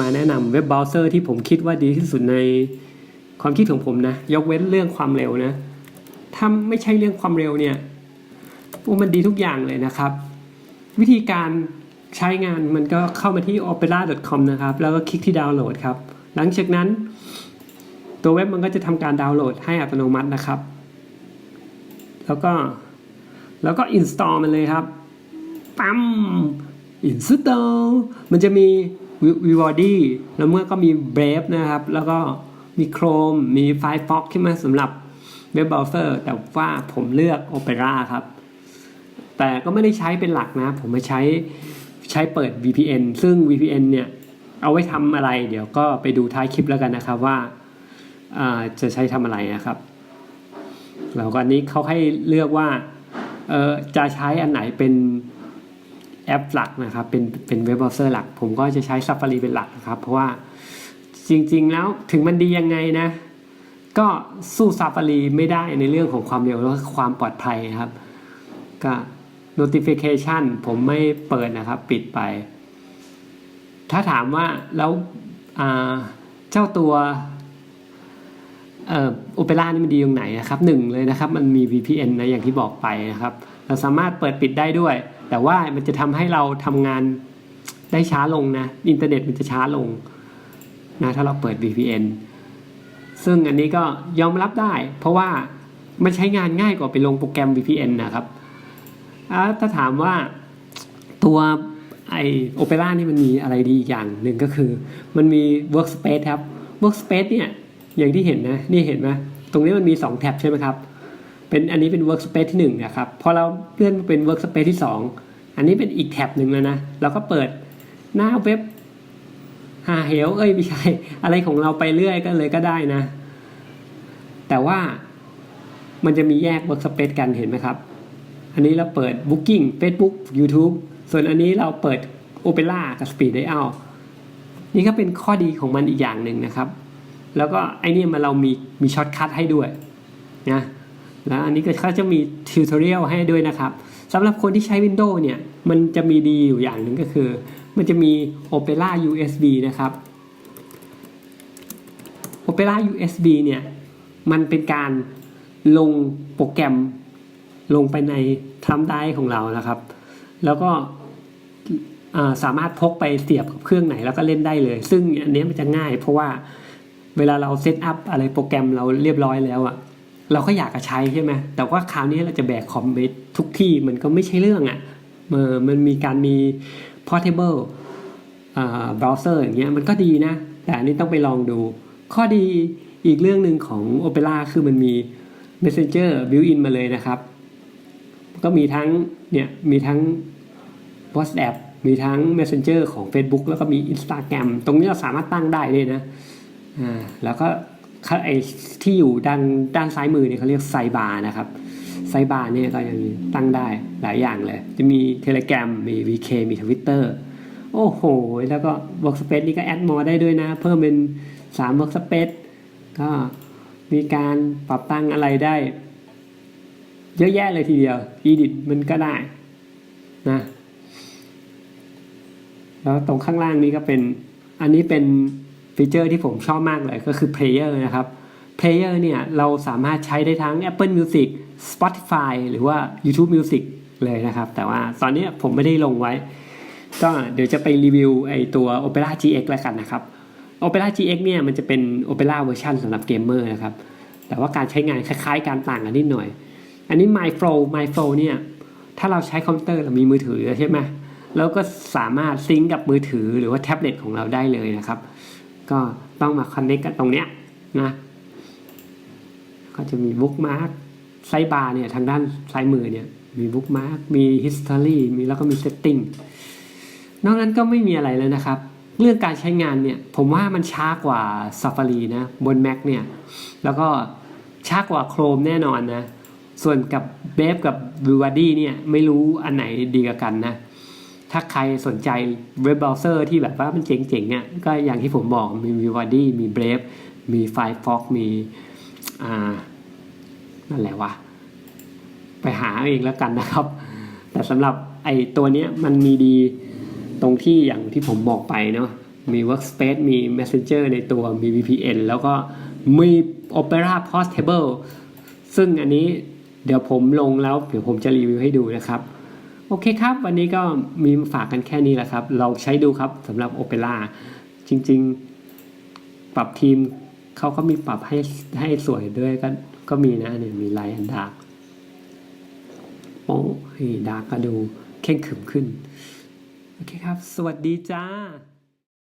มาแนะนำเว็บเบราว์เซอร์ที่ผมคิดว่าดีที่สุดในความคิดของผมนะ ยกเว้นเรื่องความเร็วนะ ถ้าไม่ใช่เรื่องความเร็วเนี่ยมันดีทุกอย่างเลยนะครับ วิธีการใช้งานมันก็เข้ามาที่ opera.com นะครับ แล้วก็คลิกที่ดาวน์โหลดครับ หลังจากนั้น ตัวเว็บมันก็จะทำการดาวน์โหลดให้อัตโนมัตินะครับ แล้วก็แล้วก็ install มันเลยครับปั๊ม install มันจะมี Vivaldi แล้วเมื่อก็มี Brave นะครับ แล้วก็มี Chrome มี Firefox ขึ้นมาสำหรับเว็บเบราว์เซอร์แต่ว่าผมเลือก Opera ครับ แต่ก็ไม่ได้ใช้เป็นหลักนะ ผมมาใช้ใช้เปิด VPN ซึ่ง VPN เนี่ย เอาไว้ทำอะไร เดี๋ยวก็ไปดูท้ายคลิปแล้วกันนะครับว่าาจะใช้ทำอะไรนะครับแล้วก็อันนี้เขาให้เลือกว่าจะใช้อันไหนเป็น แอปหลักนะครับ เป็นเป็นเว็บเบราว์เซอร์หลัก ผมก็จะใช้ Safari เป็นหลักนะครับ เพราะว่าจริงๆแล้วถึงมันดียังไงนะ ก็สู้ Safari ไม่ได้ในเรื่องของความเร็วแล้วก็ความปลอดภัยครับ ก็ notification ผมไม่เปิดนะครับ ปิดไป ถ้าถามว่าแล้วเจ้าตัวโอเปร่านี่มันดีตรงไหนนะครับหนึ่งเลยนะครับ มันมี VPN นะอย่างที่บอกไปนะครับ เราสามารถเปิดปิดได้ด้วย แต่ว่ามันจะทำให้เราทำงานได้ช้าลงนะ อินเทอร์เน็ตมันจะช้าลงนะถ้าเราเปิด VPN ซึ่งอันนี้ก็ยอมรับได้ เพราะว่ามันใช้งานง่ายกว่าไปลงโปรแกรม VPN นะครับ ถ้าถามว่าตัวไอโอเปร่านี่มันมีอะไรดีอีกอย่างหนึ่งก็คือ มันมี Workspace ครับ Workspace เนี่ยอย่างที่เห็นนะ นี่เห็นไหมตรงนี้มันมี 2 แท็บใช่ไหมครับ เป็นอันนี้เป็น workspace ที่1นะครับพอเราเลื่อนเป็น workspace ที่ 2 อันนี้เป็นอีกแท็บหนึ่งแล้วนะ เราก็เปิดหน้าเว็บหาเหวเอ้ยไม่ใช่ อะไรของเราไปเรื่อยก็เลยก็ได้นะ แต่ว่ามันจะมีแยก workspace กันเห็นไหมครับ อันนี้เราเปิด booking Facebook YouTube ส่วนอันนี้เราเปิด opera กับ speed dial นี่ก็เป็นข้อดีของมันอีกอย่างหนึ่งนะครับ แล้วก็ไอเนี่ยมันเรามีมีช็อตคัทให้ด้วยนะ แล้วอันนี้ก็เขาจะมีทิวทอเรียลให้ด้วยนะครับสำหรับคนที่ใช้ Windows เนี่ยมันจะมีดีอยู่อย่างหนึ่งก็คือ มันจะมี Opera USB นะครับ Opera USB เนี่ยมันเป็นการลงโปรแกรมลงไปในทำได้ของเรานะครับ แล้วก็สามารถพกไปเสียบกับเครื่องไหนแล้วก็เล่นได้เลย ซึ่งอันเนี้ยมันจะง่ายเพราะว่าเวลาเราเซตอัพอะไรโปรแกรมเราเรียบร้อยแล้วอะ เราก็อยากจะใช้ใช่ไหมแต่ว่าคราวนี้เราจะแบกคอมไปทุกที่มันก็ไม่ใช่เรื่องอะเออมันมีการมี portable อ่า browser อย่างเงี้ยมันก็ดีนะ แต่อันนี้ต้องไปลองดู ข้อดีอีกเรื่องหนึ่งของ Opera คือมันมี Messenger built-in มาเลยนะครับ ก็มีทั้งเนี่ยมีทั้ง WhatsApp มีทั้ง Messenger ของ Facebook แล้วก็มี Instagram ตรงนี้เราสามารถตั้งได้เลยนะอ่าแล้วก็ ไอ้ที่อยู่ด้านด้านซ้ายมือเนี่ยเขาเรียกไซบาร์นะครับไซบาร์เนี่ยก็ยังตั้งได้หลายอย่างเลย จะมี Telegram มี VK มี Twitter โอ้โห แล้วก็ Workspace นี่ก็แอดมอได้ด้วยนะ เพิ่มเป็น 3 Workspace ก็มีการปรับตั้งอะไรได้ เยอะแยะเลยทีเดียว Edit มันก็ได้นะแล้วตรงข้างล่างนี้ก็เป็นอันนี้เป็น ฟีเจอร์ที่ผมชอบมากเลยก็คือ Player นะครับ Player เนี่ยเราสามารถใช้ได้ทั้ง Apple Music Spotify หรือว่า YouTube Music เลยนะครับ แต่ว่าตอนนี้ผมไม่ได้ลงไว้ ก็เดี๋ยวจะไปรีวิวไอตัว Opera GX แล้วกันนะครับ Opera GX เนี่ยมันจะเป็น Opera เวอร์ชันสำหรับเกมเมอร์นะครับ แต่ว่าการใช้งานคล้ายๆการต่างกันนิดหน่อย อันนี้ MyFlow MyFlow เนี่ยถ้าเราใช้คอมพิวเตอร์เรามีมือถือใช่ไหมแล้วก็สามารถซิงก์กับมือถือหรือว่าแท็บเล็ตของเราได้เลยนะครับ ก็ต้องมาคอนเน c t กันตรงเนี้ยนะก็จะมีบุ๊กมาร์กไซบาร์เนี่ยทางด้านซ้ายมือเนี่ยมีบุ๊กมาร์กมี history มีแล้วก็มี setting นอกนั้นก็ไม่มีอะไรแล้วนะครับ เรื่องการใช้งานเนี่ยผมว่ามันช้ากว่า Safari นะบน Mac เนี่ยแล้วก็ช้ากว่า Chrome แน่นอนนะ ส่วนกับ Brave กับ v i v a d y เนี่ยไม่รู้อันไหนดีกว่ากันนะ ถ้าใครสนใจเว็บเบราว์เซอร์ที่แบบว่ามันเจ๋งๆอะก็อย่างที่ผมบอกมี Vivaldi มี Brave มี Firefox มีอ่านั่นแหละวะไปหาเองแล้วกันนะครับ แต่สำหรับไอ้ตัวเนี้ยมันมีดีตรงที่อย่างที่ผมบอกไปเนาะมี Workspace มี Messenger ในตัวมี VPN แล้วก็มี Opera Portable ซึ่งอันนี้เดี๋ยวผมลงแล้ว เดี๋ยวผมจะรีวิวให้ดูนะครับ โอเคครับ วันนี้ก็มีมาฝากกันแค่นี้แหละครับ เราใช้ดูครับสำหรับโอเปร่าจริง ๆ ปรับทีมเขาก็มีปรับให้ให้สวยด้วยก็ก็มีนะเนี่ยมีไลน์อันดาร์กโอ้ยดาร์กก็ดูเข่งขรึมขึ้น โอเคครับ สวัสดีจ้า